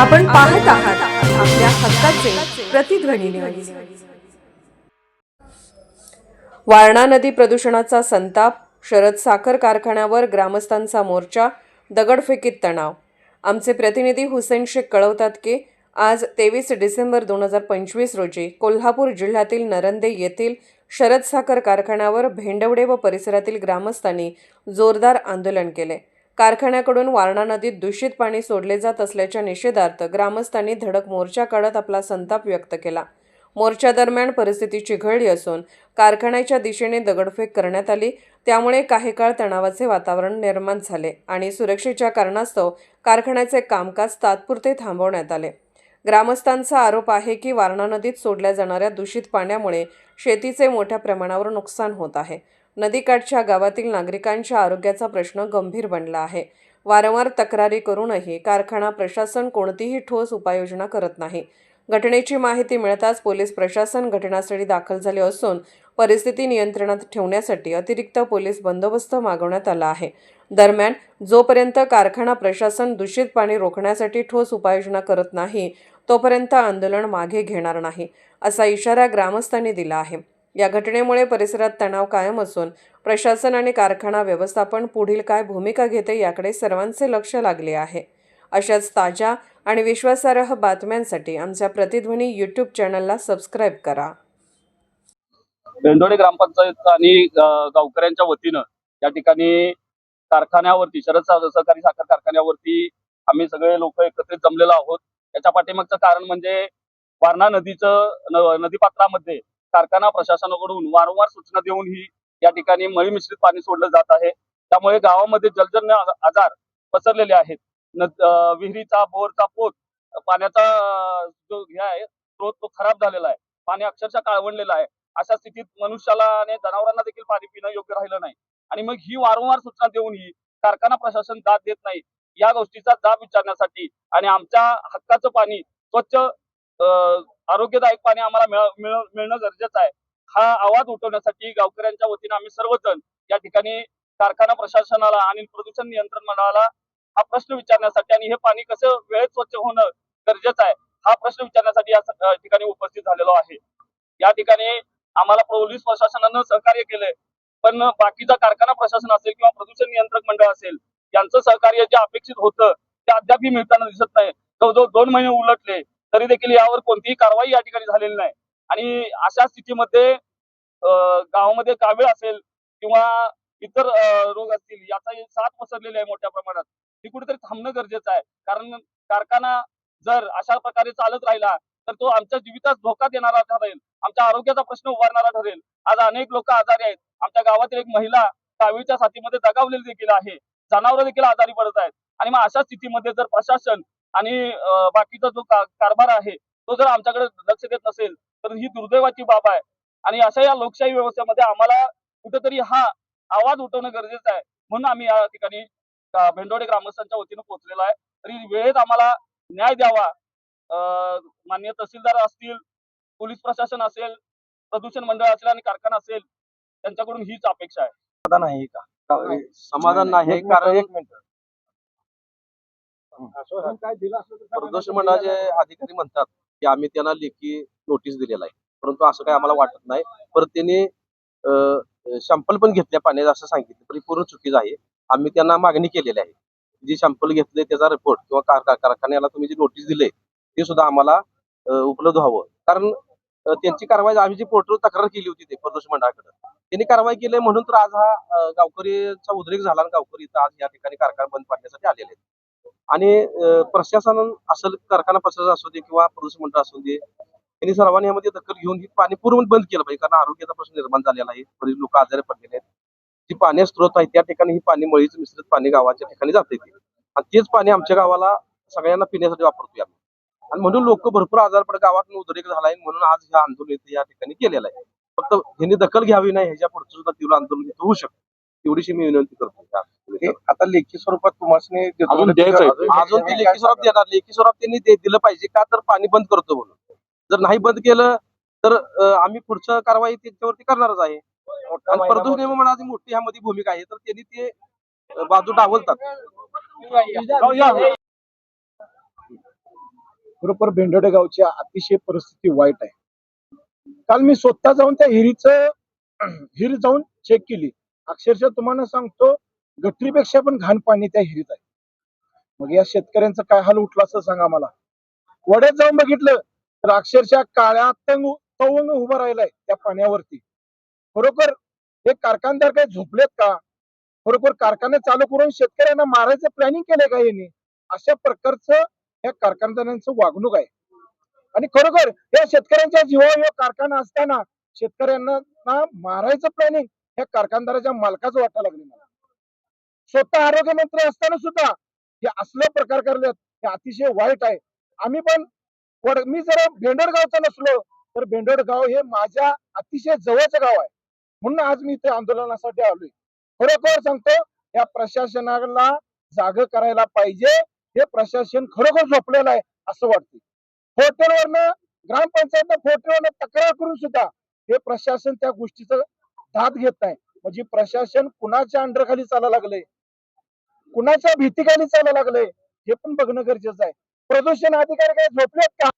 आपण पाहत आहात आपल्या हक्काचे प्रतिध्वनी न्यूज वारणा नदी प्रदूषणाचा संताप शरद साखर कारखान्यावर ग्रामस्थांचा मोर्चा दगडफेकीत तणाव. आमचे प्रतिनिधी हुसेन शेख कळवतात की आज तेवीस डिसेंबर दोन हजार पंचवीस रोजी कोल्हापूर जिल्ह्यातील नरंदे येथील शरद साखर कारखान्यावर भेंडवडे व परिसरातील ग्रामस्थांनी जोरदार आंदोलन केले. कारखान्याकडून वारणा नदीत दूषित पाणी सोडले जात असल्याच्या निषेधार्थ ग्रामस्थांनी धडक मोर्चा काढत आपला संताप व्यक्त केला. मोर्चादरम्यान परिस्थिती चिघळली असून कारखान्याच्या दिशेने दगडफेक करण्यात आली. त्यामुळे काही काळ तणावाचे वातावरण निर्माण झाले आणि सुरक्षेच्या कारणास्तव कारखान्याचे कामकाज तात्पुरते थांबवण्यात आले. ग्रामस्थांचा आरोप आहे की वारणा नदीत सोडल्या जाणाऱ्या दूषित पाण्यामुळे शेतीचे मोठ्या प्रमाणावर नुकसान होत आहे. नदीकाठच्या गावातील नागरिकांच्या आरोग्याचा प्रश्न गंभीर बनला आहे. वारंवार तक्रारी करूनही कारखाना प्रशासन कोणतीही ठोस उपाययोजना करत नाही. घटनेची माहिती मिळताच पोलीस प्रशासन घटनास्थळी दाखल झाले असून परिस्थिती नियंत्रणात ठेवण्यासाठी अतिरिक्त पोलीस बंदोबस्त मागवण्यात आला आहे. दरम्यान जोपर्यंत कारखाना प्रशासन दूषित पाणी रोखण्यासाठी ठोस उपाययोजना करत नाही तोपर्यंत आंदोलन मागे घेणार नाही असा इशारा ग्रामस्थांनी दिला आहे. या घटनेमुळे परिसरात तणाव कायम असून प्रशासन आणि कारखाना व्यवस्थापन पुढील काय भूमिका घेते याकडे सर्वांचे लक्ष लागले आहे. अशाच ताज्या आणि विश्वासार्ह बातम्यांसाठी आमच्या प्रतिध्वनी यूट्यूब चॅनलला सबस्क्राईब करा. बेंडोडे ग्रामपंचायत आणि गावकऱ्यांच्या वतीनं या ठिकाणी कारखान्यावरती शरद सहकारी साखर कारखान्यावरती आम्ही सगळे लोक एकत्रित जमलेलो आहोत. याच्या पाठीमागचं कारण म्हणजे वारणा नदीचं नदीपात्रामध्ये कारखाना प्रशासनाकडून वारंवार सूचना देऊनही या ठिकाणी मळी मिश्रित पाणी सोडलं जात आहे. त्यामुळे गावामध्ये जलजन्य आजार पसरलेले आहेत. विहिरीचा बोरचा पोत पाण्याचा जो हे आहे स्रोत तो खराब झालेला आहे. पाणी अक्षरशः काळवणलेलं आहे. अशा स्थितीत मनुष्याला आणि जनावरांना देखील पाणी पिणं योग्य राहिलं नाही. आणि मग ही वारंवार सूचना देऊनही कारखाना प्रशासन दाद देत नाही या गोष्टीचा जाब विचारण्यासाठी आणि आमच्या हक्काचं पाणी स्वच्छ अं, आरोग्यदायक पाणी आम्हाला मिळणं गरजेचं आहे. हा आवाज उठवण्यासाठी गावकऱ्यांच्या वतीने आम्ही सर्वजण या ठिकाणी कारखाना प्रशासनाला आणि प्रदूषण नियंत्रण मंडळाला हा प्रश्न विचारण्यासाठी आणि हे पाणी कसं वेळेत स्वच्छ होणं गरजेचं आहे हा प्रश्न विचारण्यासाठी या ठिकाणी उपस्थित झालेलो आहे. या ठिकाणी आम्हाला पोलीस प्रशासनानं सहकार्य केलंय पण बाकीचा कारखाना प्रशासन असेल किंवा प्रदूषण नियंत्रक मंडळ असेल यांचं सहकार्य जे अपेक्षित होतं ते अद्यापही मिळताना दिसत नाही. जवळजवळ दोन महिने उलटले तरी देखील यावर कोणतीही कारवाई या ठिकाणी झालेली नाही. आणि अशा स्थितीमध्ये गावामध्ये कावीळ असेल किंवा इतर रोग असतील याचा साथ पसरलेली आहे मोठ्या प्रमाणात. ही कुठेतरी थांबणं गरजेचं आहे. कारण कारखाना जर अशा प्रकारे चालत राहिला तर तो आमच्या जीवितास धोका देणारा ठरेल. आमच्या आरोग्याचा प्रश्न उभारणारा ठरेल. आज अनेक लोक आजारी आहेत. आमच्या गावातील एक महिला कावीळच्या साथीमध्ये दगावलेली देखील आहे. जनावरं देखील आजारी पडत आहेत. आणि मग अशा स्थितीमध्ये जर प्रशासन आणि बाकीचा जो कारभार आहे तो जर आमच्याकडे लक्ष देत नसेल तर ही दुर्दैवाची बाब आहे. आणि अशा या लोकशाही व्यवस्थेमध्ये आम्हाला कुठेतरी हा आवाज उठवणं गरजेचं आहे म्हणून आम्ही या ठिकाणी भेंडोडे ग्रामस्थांच्या वतीनं पोहोचलेलो आहे. तरी वेळेत आम्हाला न्याय द्यावा. अं, माननीय तहसीलदार असतील पोलीस प्रशासन असेल प्रदूषण मंडळ असेल आणि कारखाना असेल त्यांच्याकडून हीच अपेक्षा आहे. समाधान आहे का? समाधान नाही एक मिनिट, प्रदूषण मंडळाचे अधिकारी म्हणतात की आम्ही त्यांना लेखी नोटीस दिलेला आहे. परंतु असं काही आम्हाला वाटत नाही. परत त्यांनी शॅम्पल पण घेतल्या पाण्याचं असं सांगितलं पण हे पूर्ण चुकीचं आहे. आम्ही त्यांना मागणी केलेली आहे. जी शॅम्पल घेतले त्याचा रिपोर्ट किंवा कार- कार- कारखान्याला तुम्ही जी नोटीस दिले ते सुद्धा आम्हाला अं, उपलब्ध व्हावं. कारण अं, त्यांची कारवाई आम्ही जी पोर्टल तक्रार केली होती ते प्रदूषण मंडळाकडे त्यांनी कारवाई केली म्हणून तर आज हा अं, गावकरीचा उद्रेक झाला आणि गावकरी इथं आज या ठिकाणी कारखाना बंद पाडण्यासाठी आलेले आहेत. आणि प्रशासन असेल कारखाना प्रशासन असू दे किंवा प्रदूषण मंडळ असू दे त्यांनी सर्वांनी यामध्ये दखल घेऊन ही पाणी पूर्ण बंद केलं पाहिजे. कारण आरोग्याचा प्रश्न निर्माण झालेला आहे. बरीच लोक आजारी पडलेले आहेत. जी पाणी स्त्रोत आहे त्या ठिकाणी ही पाणी मळीच मिश्रित पाणी गावाच्या ठिकाणी जाते ते. आणि तेच पाणी आमच्या गावाला सगळ्यांना पिण्यासाठी वापरतोय आम्ही. आणि म्हणून लोक भरपूर आजार पडत गावात उद्रेक झालाय म्हणून आज हे आंदोलन या ठिकाणी केलेलं आहे. फक्त ह्यांनी दखल घ्यावी नाही ह्याच्या पुढचं सुद्धा तीव्र आंदोलन होऊ शकतं. एवढीशी मी विनंती करतो. हे आता लेखी स्वरूपात तुम्हाला अजून द्यायचं आहे. अजून ते लेखी स्वरूप देणार. लेखी स्वरूप त्यांनी दे- दिलं पाहिजे. का तर पाणी बंद करतो म्हणून. जर नाही बंद केलं तर अं, आम्ही पुढचं कारवाई त्यांच्यावरती करणारच आहे. आणि प्रदूषण नियम मंडळाची मोठी ह्यामध्ये भूमिका आहे. तर त्यांनी ते अं, बाजू डावलतात. बरोबर भेंडोडे गावची अतिशय परिस्थिती वाईट आहे. काल मी स्वतः जाऊन त्या हिरीचं हिरी जाऊन चेक केली. अक्षरशः तुम्हाला सांगतो गटरीपेक्षा पण घाण पाणी त्या हिरीत आहे. मग या शेतकऱ्यांचं काय हाल उठला असं सांगा मला. वड्यात जाऊन बघितलं तर अक्षरशः काळ्या तंग तवंग उभा राहिलाय त्या पाण्यावरती. खरोखर हे कारखानदार काही झोपलेत का? खरोखर कारखाने चालू करून शेतकऱ्यांना मारायचं प्लॅनिंग केलंय का यांनी? अशा प्रकारचं या कारखानदारांचं वागणूक आहे. आणि खरोखर या शेतकऱ्यांच्या जीवावर कारखाना असताना शेतकऱ्यांना ना मारायचं प्लॅनिंग या कारखानदाराच्या मालकाचं वाटायला लागले मला. स्वतः आरोग्यमंत्री असताना सुद्धा हे असले प्रकार करलेत हे अतिशय वाईट आहे. आम्ही पण मी जर भेंडोड नसलो तर भेंडरगाव हे माझ्या अतिशय जवळचं गाव आहे. म्हणून आज मी इथे आंदोलनासाठी आलोय. खरोखर सांगतो या प्रशासनाला जाग करायला पाहिजे हे प्रशासन खरोखर झोपलेलं आहे असं वाटतं हॉटेलवरनं ग्रामपंचायतनं हॉटेलवरनं तक्रार करून सुद्धा हे प्रशासन त्या गोष्टीचं दाद घेत नाही. म्हणजे प्रशासन कुणाच्या अंडरखाली चालायला लागले कुणाच्या भीतीखाली चालायला लागले हे पण बघणं गरजेचं आहे. प्रदूषण अधिकारी काय झोपलेत का?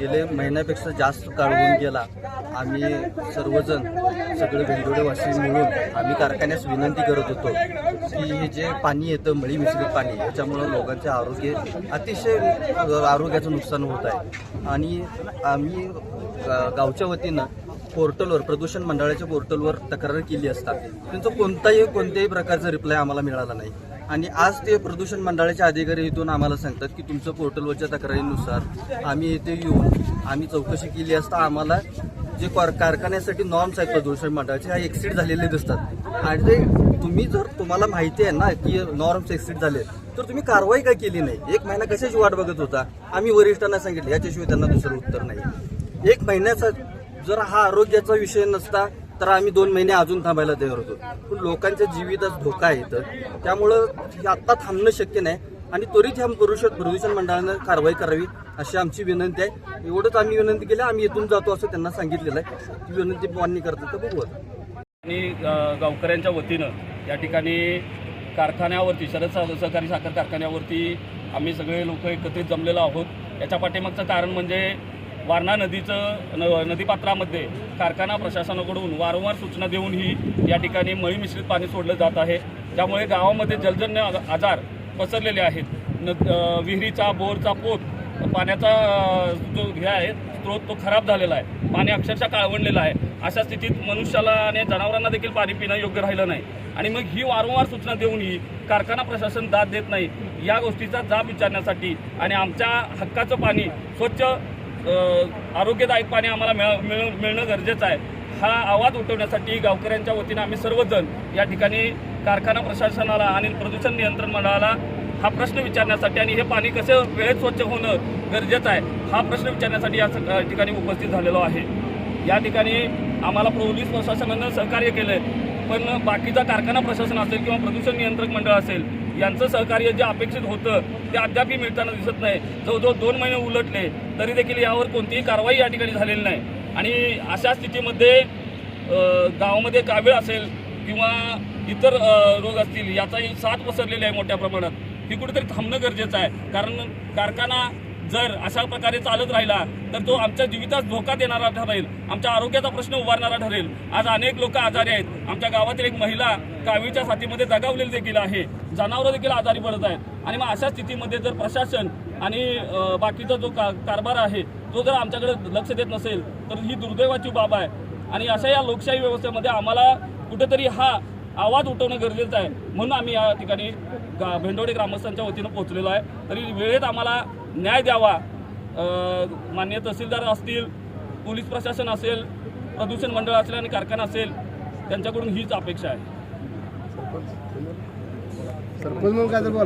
गेले महिन्यापेक्षा जास्त काळ होऊन गेला. आम्ही सर्वजण सगळे भेंडोडेवासी मिळून आम्ही कारखान्यास विनंती करत होतो की हे जे पाणी येतं मळी मिश्रित पाणी याच्यामुळं लोकांचे आरोग्य अतिशय आरोग्याचं नुकसान होत आहे. आणि आम्ही गावच्या वतीनं पोर्टलवर प्रदूषण मंडळाच्या पोर्टलवर तक्रार केली असता त्यांचं कोणताही कोणत्याही प्रकारचा रिप्लाय आम्हाला मिळाला नाही. आणि आज ते प्रदूषण मंडळाचे अधिकारी इथून आम्हाला सांगतात की तुमचं पोर्टलवरच्या तक्रारीनुसार आम्ही इथे येऊन आम्ही चौकशी केली असता आम्हाला जे कार- कारखान्यासाठी नॉर्म्स आहेत प्रदूषण मंडळाचे ह्या एक्सिड झालेले दिसतात. आणि ते तुम्ही जर तुम्हाला माहिती आहे ना की नॉर्म्स एक्सिड झाले तर तुम्ही कारवाई का केली नाही? एक महिना कशाची वाट बघत होता? आम्ही वरिष्ठांना सांगितलं याच्याशिवाय त्यांना दुसरं उत्तर नाही. एक महिन्याचा जर हा आरोग्याचा विषय नसता तर आम्ही दोन महिने अजून थांबायला तयार होतो. पण लोकांच्या जीवितच धोका आहे इथं. त्यामुळं हे आत्ता थांबणं शक्य नाही आणि त्वरित ह्या प्रदूषण प्रदूषण मंडळानं कारवाई करावी अशी आमची विनंती आहे. एवढंच आम्ही विनंती केली आम्ही इथून जातो असं त्यांना सांगितलेलं आहे. ती विनंती मान्य करतात तर बघू आणि गावकऱ्यांच्या वतीनं या ठिकाणी कारखान्यावरती शरद सहकारी साखर कारखान्यावरती आम्ही सगळे लोक एकत्रित जमलेलो आहोत. याच्या पाठीमागचं कारण म्हणजे वारणा नदीचं न नदीपात्रामध्ये कारखाना प्रशासनाकडून वारंवार सूचना देऊन ही या ठिकाणी मळी मिश्रित पाणी सोडलं जात आहे. त्यामुळे गावामध्ये जलजन्य आजार पसरलेले आहेत. न विहिरीचा बोरचा पोत पाण्याचा जो हे आहे स्रोत तो खराब झालेला आहे. पाणी अक्षरशः काळवणलेलं आहे. अशा स्थितीत मनुष्याला आणि जनावरांना देखील पाणी पिणं योग्य राहिलं नाही. आणि मग ही वारंवार सूचना देऊनही कारखाना प्रशासन दाद देत नाही. या गोष्टीचा जाब विचारण्यासाठी आणि आमच्या हक्काचं पाणी स्वच्छ आरोग्यदायक पाणी आम्हाला मिळ मिळ मिळणं गरजेचं आहे. हा आवाज उठवण्यासाठी गावकऱ्यांच्या वतीनं आम्ही सर्वजण या ठिकाणी कारखाना प्रशासनाला आणि प्रदूषण नियंत्रण मंडळाला हा प्रश्न विचारण्यासाठी आणि हे पाणी कसं वेळेत स्वच्छ होणं गरजेचं आहे हा प्रश्न विचारण्यासाठी या ठिकाणी उपस्थित झालेलो आहे. या ठिकाणी आम्हाला पोलीस प्रशासनानं सहकार्य केलं पण बाकीचा कारखाना प्रशासन असेल किंवा प्रदूषण नियंत्रक मंडळ असेल यांचं सहकार्य जे अपेक्षित होतं ते अद्यापही मिळताना दिसत नाही. जवळजवळ दोन महिने उलटले तरी देखील यावर कोणतीही कारवाई या ठिकाणी झालेली नाही. आणि अशा स्थितीमध्ये गावामध्ये कावीळ असेल किंवा इतर रोग असतील याचाही साथ पसरलेली आहे मोठ्या प्रमाणात. ही कुठेतरी थांबणं गरजेचं आहे. कारण कारखाना जर अशा प्रकारे चालत राहिला तर तो आमच्या जीवितास धोका देणारा ठरेल. आमच्या आरोग्याचा प्रश्न उभारणारा ठरेल. आज अनेक लोक आजारी आहेत. आमच्या गावातील एक महिला कावीच्या साथीमध्ये दगावलेली देखील आहे. जनावरं देखील आजारी पडत आहेत. आणि मग अशा स्थितीमध्ये जर प्रशासन आणि बाकीचा जो का कारभार आहे तो जर आमच्याकडे लक्ष देत नसेल तर ही दुर्दैवाची बाब आहे. आणि अशा या लोकशाही व्यवस्थेमध्ये आम्हाला कुठेतरी हा आवाज उठवणं गरजेचं आहे. म्हणून आम्ही या ठिकाणी गा भेंडोडे ग्रामस्थांच्या वतीनं पोहोचलेलो आहे. तरी वेळेत आम्हाला न्याय द्यावा. मान्य तहसीलदार असतील पोलीस प्रशासन असेल प्रदूषण मंडळ असेल आणि कारखाना असेल त्यांच्याकडून हीच अपेक्षा आहे.